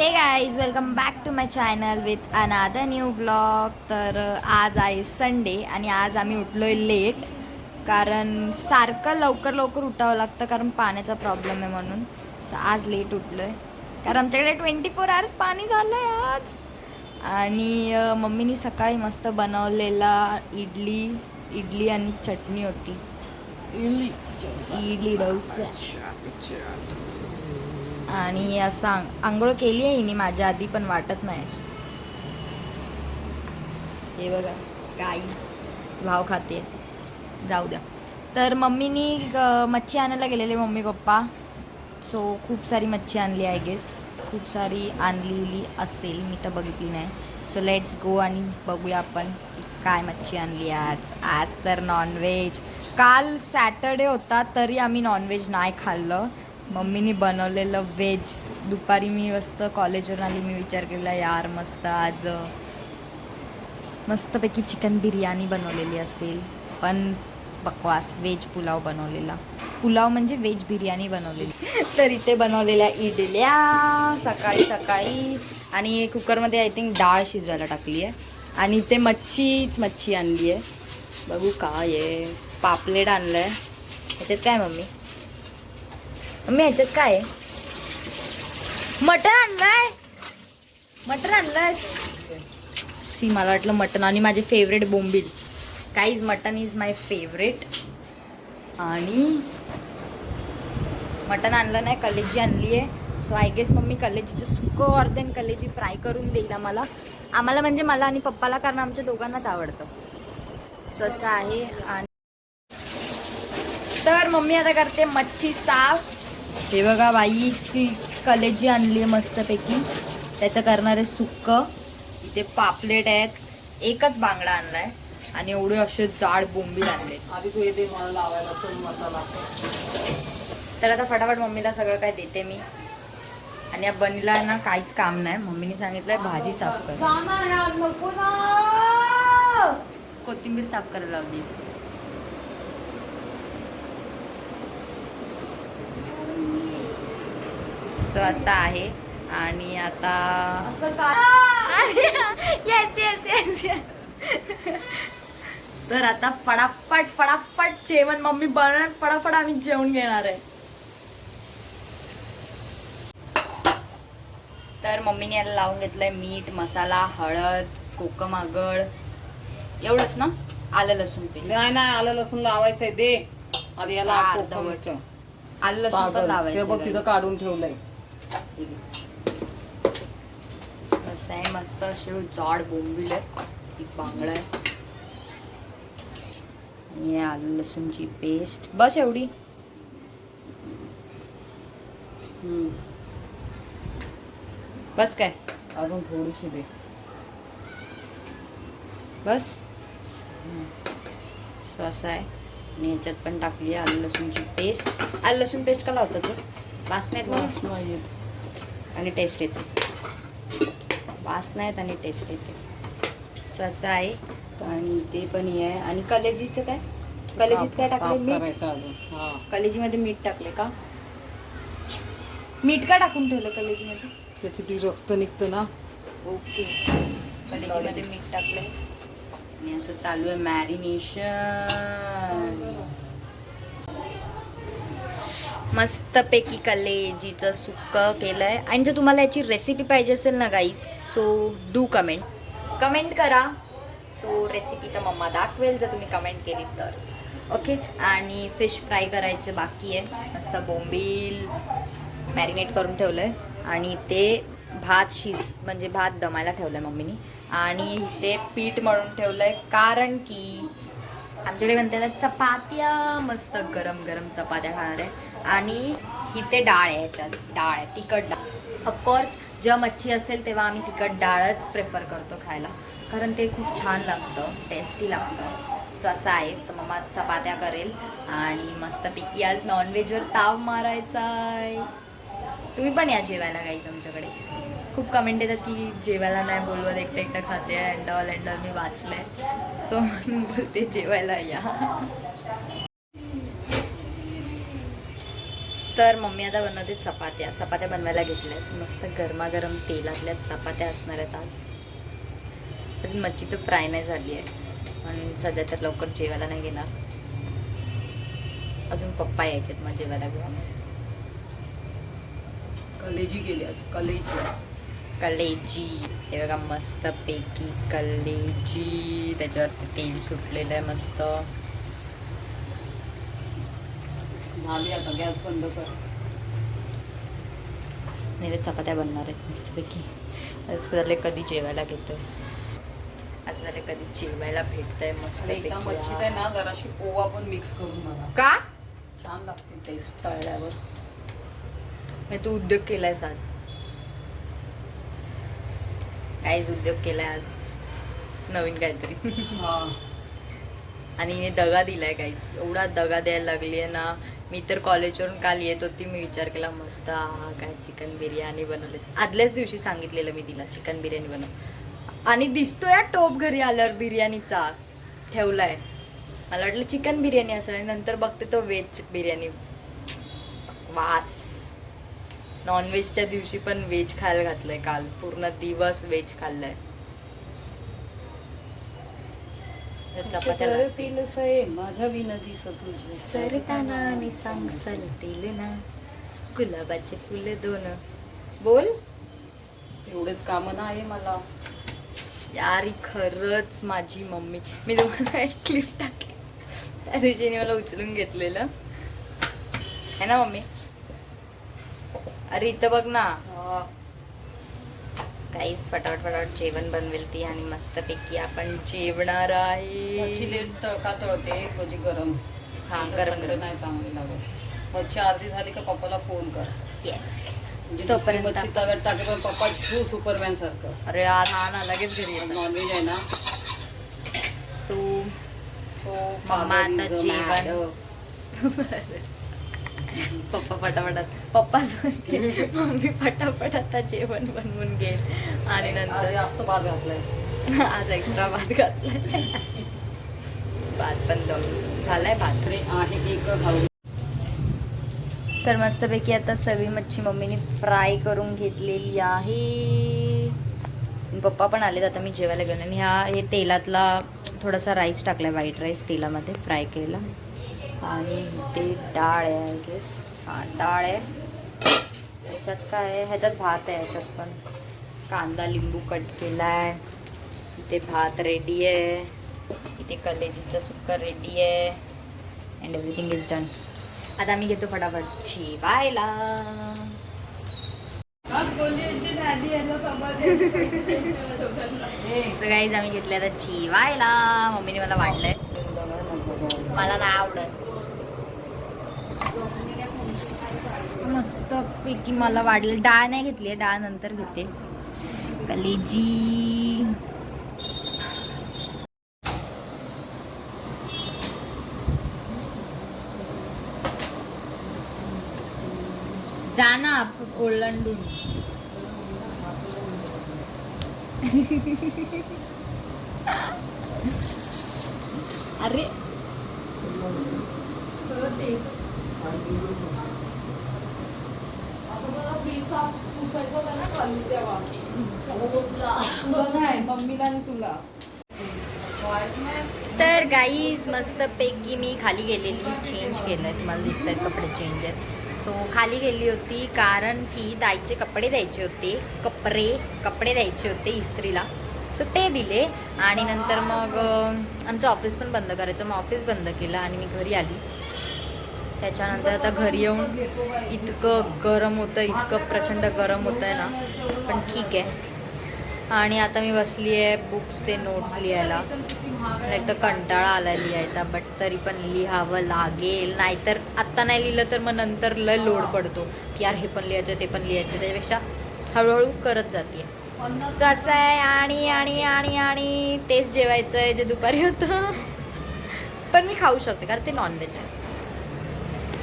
Hey guys welcome back to my channel with another new blog तर आज आहे Sunday आणि आज आम्ही उठलोय लेट कारण सारखं लवकर लवकर उठावं लागतं कारण पाण्याचा प्रॉब्लेम आहे म्हणून. आज लेट उठलोय. कारण आमच्याकडे ट्वेंटी फोर आवर्स पाणी झालं आहे आज. आणि मम्मीनी सकाळी मस्त बनवलेला इडली इडली आणि चटणी होती. इडली. डोसा. आणि असं आंघोळ केली आहे हिने माझ्या आधी पण वाटत नाही. हे बघा गाईज भाव खाते. जाऊ द्या. तर मम्मीनी ग- मच्छी आणायला गेलेले मम्मी पप्पा. सो खूप सारी मच्छी आणली आय गेस खूप सारी आणलेली असेल मी तर बघितली नाही. सो लेट्स गो आणि बघूया आपण काय मच्छी आणली आज. आज तर नॉनव्हेज काल सॅटर्डे होता तरी आम्ही नॉनव्हेज नाही खाल्लं. मम्मीनी बनवलेलं व्हेज दुपारी मी मस्त कॉलेजवरून आली मी विचार केला यार मस्त आज मस्तपैकी चिकन बिर्याणी बनवलेली असेल. पण बकवास व्हेज पुलाव बनवलेला. पुलाव म्हणजे व्हेज बिर्याणी बनवलेली. तर इथे बनवलेल्या इडल्या सकाळी सकाळी. आणि कुकरमध्ये आय थिंक डाळ शिजवायला टाकली आहे आणि इथे मच्छीच मच्छी आणली आहे बघू काय आहे. पापलेट आणलं आहे त्याच्यात काय मम्मी? मी ह्याच्यात काय? आहे मटण आणलंय. मटण आणलंय. सी मला वाटलं मटण आणि माझे favourite bombil. Is mutton is my favourite आणि मटण आणलं नाही कलेजी आणली आहे सो आय गेस मम्मी कलेजीचं सुकं अर्धन कलेजी फ्राय करून देईल आम्हाला. आम्हाला म्हणजे मला आणि पप्पाला कारण आमच्या दोघांनाच आवडतं. ससं आहे आणि तर मम्मी आता करते मच्छी साफ. हे बघा बाई ती कलेजी आणली आहे मस्तपैकी. त्याचं करणार आहे सुक्क. इथे पापलेट आहेत. एकच बांगडा आणलाय. आणि एवढे असे जाड बोंबील आणले. आधी तू येते मला लावायला मसाला. तर आता फटाफट मम्मीला सगळं काय देते मी. आणि या बनीला ना काहीच काम नाही. मम्मीने सांगितलंय भाजी साफ कर. कोथिंबीर साफ करायला लावली. सो असं आहे. आणि आता येस येस येस येस तर आता फटाफट फटाफट जेवण. मम्मी बनवणार फटाफट आम्ही जेवण घेणार आहे. तर मम्मीने याला लावून घेतलंय मीठ मसाला हळद कोकम आगळ. एवढंच ना? आलं लसूण पेस्ट. नाही नाही आलं लसूण लावायचंय. दे. आधी याला. आलं लसूण पण. ते लावायचं बघ तिथं. काढून ठेवलंय. असं आहे मस्त असे जाड बोंबील आहे बांगडा आहे आणि आलं लसूणची पेस्ट बस एवढी हम्म. बस काय अजून थोडीशी दे बस असं आहे आणि याच्यात पण टाकली आलं लसूणची पेस्ट आलं लसूण पेस्ट का लावतात तू वास नाहीत वास नाही येत. आणि टेस्ट येते. वास नाहीत आणि टेस्ट येते. सो असं आहे. आणि ते पण हे आहे. आणि कलेजीचं काय? कलेजीत काय टाकले मीठ? हा. कलेजीमध्ये मीठ टाकले का? मीठ का टाकून ठेवलं कलेजीमध्ये? त्याची ती रक्त निघतं ना. ओके. कलेजीमध्ये मीठ टाकलंय. आणि असं चालू आहे मॅरिनेशन. मस्तपैकी कलेजीचं सुक्कं केलं आहे आणि जर तुम्हाला याची रेसिपी पाहिजे असेल ना guys so do comment comment करा. सो रेसिपी तर मम्मा दाखवेल जर तुम्ही कमेंट केली तर. ओके आणि फिश फ्राय करायचं बाकी आहे. मस्त बोंबील मॅरिनेट करून ठेवलं आहे आणि ते भात शिज म्हणजे भात दमायला ठेवलं आहे मम्मीनी. आणि ते पीठ मळून ठेवलं आहे कारण की आमच्याकडे म्हणतात चपात्या मस्त गरम गरम चपात्या खाणार आहे. आणि इथे डाळ आहे याच्यात. डाळ आहे तिखट डाळ. ऑफकोर्स जेव्हा मच्छी असेल तेव्हा आम्ही तिखट डाळच प्रेफर करतो खायला. कारण ते खूप छान लागतं टेस्टी लागतं. सो असं आहे. तर मम्मा चपात्या करेल आणि मस्तपैकी आज नॉनव्हेजवर ताव मारायचा आहे. तुम्ही पण या जेवायला गाईज आमच्याकडे. खूप कमेंट येतात की जेवायला नाही बोलवत एकटं एकटं खाते अँडॉल अँडॉल मी वाचलंय. सो म्हणून बोलते जेवायला या. तर मम्मी आता बनवते चपात्या. चपात्या बनवायला घेतल्यात मस्त गरमागरम तेलातल्या चपात्या असणार आहेत आज. अजून मच्छी तर फ्राय नाही झाली आहे. आणि सध्या तर लवकर जेवायला नाही घेणार. अजून पप्पा यायचेत मग जेवायला घेऊन. कलेजी केली आज. कलेजी. कलेजी. हे बघा मस्त पैकी कलेजी. त्याच्यावर तेल सुटलेलं आहे मस्त. झाली आता गॅस बंद कर. नाही तर चपात्या बनणार आहेत मस्तपैकी. असं झालं कधी जेवायला घेतोय. असं झालं कधी जेवायला भेटतंय मस्त एकदा मच्छीत आहे ना जराशी ओवा पण मिक्स करून बघा. का? छान लागते टेस्ट तळल्यावर. मी तू उद्योग केलायस आज. काहीच उद्योग केलाय आज. नवीन काहीतरी. हा. आणि हिने दगा दिलाय काहीच एवढा दगा द्यायला लागली आहे ना मी तर कॉलेजवरून काल येत होती. मी विचार केला मस्त हा काय चिकन बिर्याणी बनवलीस? आदल्याच दिवशी सांगितलेलं मी तिला चिकन बिर्याणी बनव. आणि दिसतो या टोप घरी आल्यावर बिर्याणीचा ठेवलाय. मला वाटलं चिकन बिर्याणी असेल नंतर बघते तो व्हेज बिर्याणी. वास. नॉनव्हेजच्या दिवशी पण व्हेज खायला घातलंय काल. पूर्ण दिवस व्हेज खाल्लंय. तर चपात्या लागतील. सरतील सये माझ्या विनदी तुझी. सरताना आणि सांग सरतील ना. गुलाबाचे फुले दोन. बोल. एवढेच काम आहे मला. यार ही खरंच माझी मम्मी. मी तुम्हाला एक क्लिप टाकेन त्या दिवशी हिने मला उचलून घेतलेलं. है ना मम्मी? अरे इथं बघ ना. काहीच फटाफट फटाफट जेवण बनवेल ती आणि मस्तपैकी आपण जेवणार आहे. तळका तळते कधी गरम. हा गरम गरम. नाही चांगली लागत. मच्छी अर्धी झाली का पप्पाला फोन कर. येस म्हणजे तोपर्यंत- दुसरी मच्छी तव्यात टाके पण पप्पा छू सुपरमॅन सारखं. अरे यार हा ना लगेच घरी नॉनव्हेज आहे ना. सो सो मम्मा आता जेवण. पप्पा पटापटात. पप्पा मम्मी पटापट आता जेवण बनवून घे आणि आज नंतर जास्त भात घातलाय. आज एक्स्ट्रा भात घातलाय. भात पण दोन झालाय भात. आहे एक घालून तर मस्तपैकी आता सगळी मच्छी मम्मीने फ्राय करून घेतलेली आहे. पप्पा पण आलेत आता मी जेवायला गेलो आणि ह्या हे तेलातला थोडासा राईस टाकलाय व्हाईट राईस तेलामध्ये फ्राय केला. आणि ते डाळ आहे आय गेस हां डाळ आहे. ह्याच्यात काय आहे? ह्याच्यात भात आहे ह्याच्यात पण. कांदा लिंबू कट केला आहे इथे भात रेडी आहे. इथे कलेजीचं सुक्का रेडी आहे. अँड एव्हरीथिंग इज डन आता आम्ही घेतो फटाफट. जेवायला सो गाईज आम्ही घेतले आता चिवायला मम्मीने मला वाढलंय मला नाही आवडत. मस्त पैकी मला वाढले डाळ नाही घेतली डाळ नंतर घेते. कलेजी. जा ना ओलांडून मम्मीला आणि तुला तर गाईज मस्त पैकी मी खाली गेलेली चेंज केलं आहे तुम्हाला दिसत आहेत कपडे चेंज आहेत. सो खाली गेली होती कारण की ताईचे कपडे द्यायचे होते. कपडे कपडे द्यायचे होते इस्त्रीला. सो ते दिले. आणि नंतर मग आमचं ऑफिस पण बंद करायचं. मग ऑफिस बंद केलं आणि मी घरी आली. त्याच्यानंतर आता घरी येऊन इतकं गरम होतं इतकं प्रचंड गरम होतं आहे ना. पण ठीक आहे. आणि आता मी बसली आहे बुक्स ते नोट्स लिहायला. एक तर कंटाळा आला लिहायचा बट तरी पण लिहावं लागेल. नाहीतर आत्ता नाही लिहिलं तर मग नंतर लय लोड पडतो. की यार हे पण लिहायचं ते पण लिहायचं. त्याच्यापेक्षा हळूहळू करत जाते. असं आहे आणि आणि आणि आणि तेच जेवायचं आहे जे दुपारी होतं. पण मी खाऊ शकते कारण ते नॉनव्हेज आहे.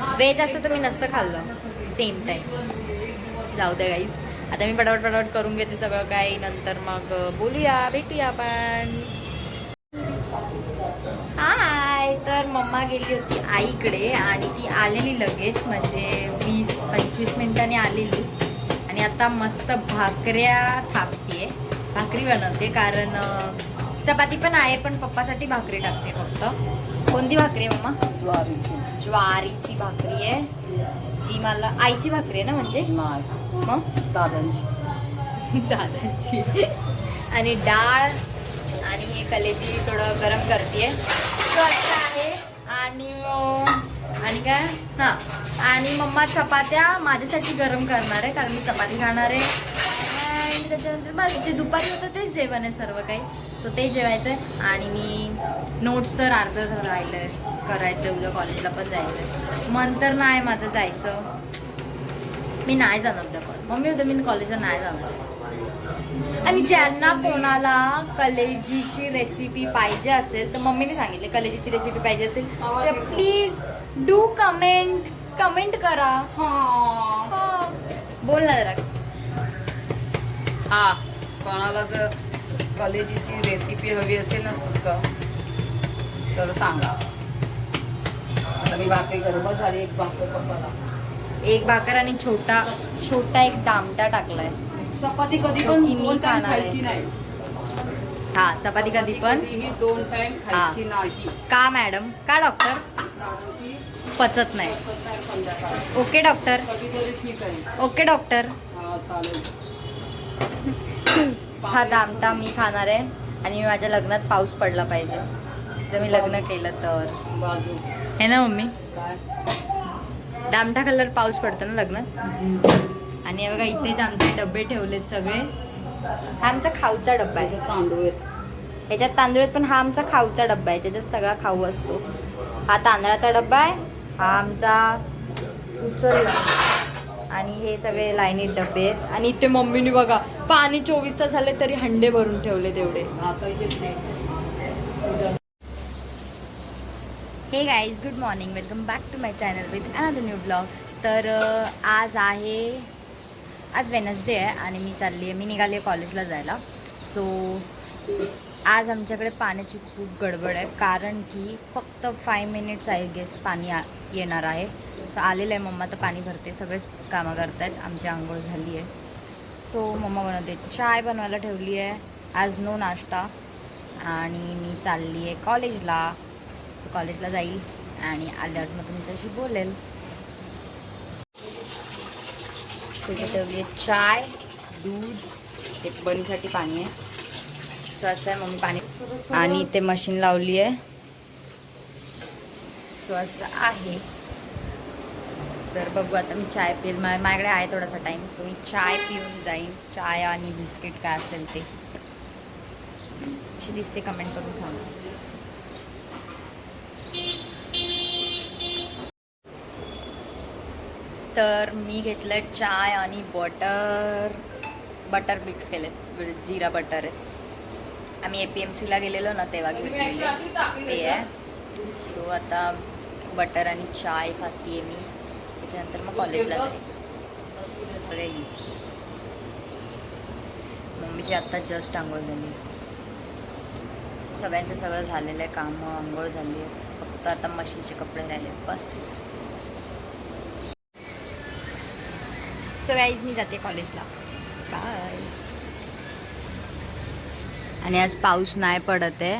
व्हेज असं तर मी नसतं खाल्लं. सेम टाईम जाऊ द्या गाईज आता मी पटापट पटापट करून घेते सगळं काही. नंतर मग बोलूया भेटूया आपण. हाय तर मम्मा गेली होती आईकडे आणि ती आलेली लगेच म्हणजे वीस पंचवीस मिनिटांनी आलेली. आणि आता मस्त भाकऱ्या थापते भाकरी बनवते कारण चपाती पण आहे पण पप्पासाठी भाकरी टाकते फक्त. कोणती भाकरी आहे मम्मा ज्वारीची ज्वारीची भाकरी आहे. जी मला आईची भाकरी आहे ना म्हणजे? नाही. मग? दादांची. दादाची. आणि डाळ आणि हे कलेजी थोडं गरम करते. आहे आणि अं, आणि काय? हां. आणि मम्मा चपात्या माझ्यासाठी गरम करणार आहे कारण मी चपाती खाणार आहे. त्याच्यानंतर बस जे दुपारी होतं तेच जेवण आहे सर्व काही. सो ते जेवायचं आहे आणि मी नोट्स तर अर्ध राहिलं आहे करायचं उद्या कॉलेजला पण जायचं आहे मन तर नाही माझं जायचं. मी नाही जाणार उद्या कॉलेज मम्मी उद्या मी कॉलेजला नाही जाणार. आणि ज्यांना कोणाला कलेजीची रेसिपी पाहिजे असेल तर मम्मीने सांगितले कलेजीची रेसिपी पाहिजे असेल तर प्लीज डू कमेंट कमेंट करा. हा कोणाला जर कलेजीची रेसिपी हवी असेल ना सुक्क तर सांगा. आता मी भाकरी गरबा झाली एक भाकर पप्पाला एक भाकर आणि छोटा छोटा एक दामटा टाकलाय. चपाती कधी पण दोन टाइम. खायची नाही. हा चपाती कधी पण दोन टाइम खायची नाही. का मॅडम? का डॉक्टर? पचत नाही. Okay doctor. Okay doctor. चालेल. हा दामटा मी खाणार आहे. आणि मी माझ्या लग्नात पाऊस पडला पाहिजे. जर मी लग्न केलं तर. बाजू. है ना मम्मी? काय? दामटा कलर पाऊस पडतो ना लग्नात? आणि हे बघा इथेच आमचे डबे ठेवलेत सगळे. हा आमचा खाऊचा डब्बा आहे. तांदूळ आहेत. ह्याच्यात तांदूळ आहेत पण हा आमचा खाऊचा डब्बा आहे. त्याच्यात सगळा खाऊ असतो. हा तांदळाचा डब्बा आहे. हा आमचा उचलला. आणि हे सगळे लाईनीत डबे आहेत. आणि इथे मम्मीने बघा पाणी चोवीस तास झाले तरी हंडे भरून ठेवले तेवढे हे guys good morning welcome back to my channel with another new blog तर आज आहे आज वेनसडे आहे आणि मी चालली आहे. मी निघाली कॉलेजला जायला. सो आज आमच्याकडे पाण्याची खूप गडबड आहे. कारण की फक्त फाय मिनिट्स आहे गेस पाणी आ येणार आहे. सो आलेलं आहे मम्मा तर पाणी भरते. सगळेच कामं करत आहेत आमची आंघोळ झाली आहे. सो मम्मा बनवते. चाय बनवायला ठेवली आहे. आज नो नाश्ता. आणि मी चालली आहे कॉलेजला सो कॉलेजला जाईल. आणि आल्यावर मग तुमच्याशी बोलेल. तिथे ठेवली आहे चाय दूध एक बनीसाठी पाणी आहे. सो असं आहे मम्मी पाणी. आणि ते मशीन लावली आहे. सो असं आहे. तर बघू आता मी चाय पिल मा- माझ्याकडे आहे थोडासा टाईम सो मी चाय पिऊन जाईन. चाय आणि बिस्किट काय असेल ते. कशी दिसते कमेंट करून सांगायचं तर मी घेतलं चाय आणि बटर बटर मिक्स केले जिरा बटर आहे. आम्ही ए पी एम सीला गेलेलो ना तेव्हा घेतलेले. ते आहे. सो आता बटर आणि चाय खातीये मी. त्याच्यानंतर मग कॉलेजला जाईल मम्मीची आत्ता जस्ट आंघोळ झाली. सगळ्यांचं सगळं झालेलं आहे कामं आंघोळ झाली आहे. फक्त आता मशीनचे कपडे राहिले बस. सो आईज मी जाते कॉलेजला बाय आणि आज पाऊस नाही पडत आहे.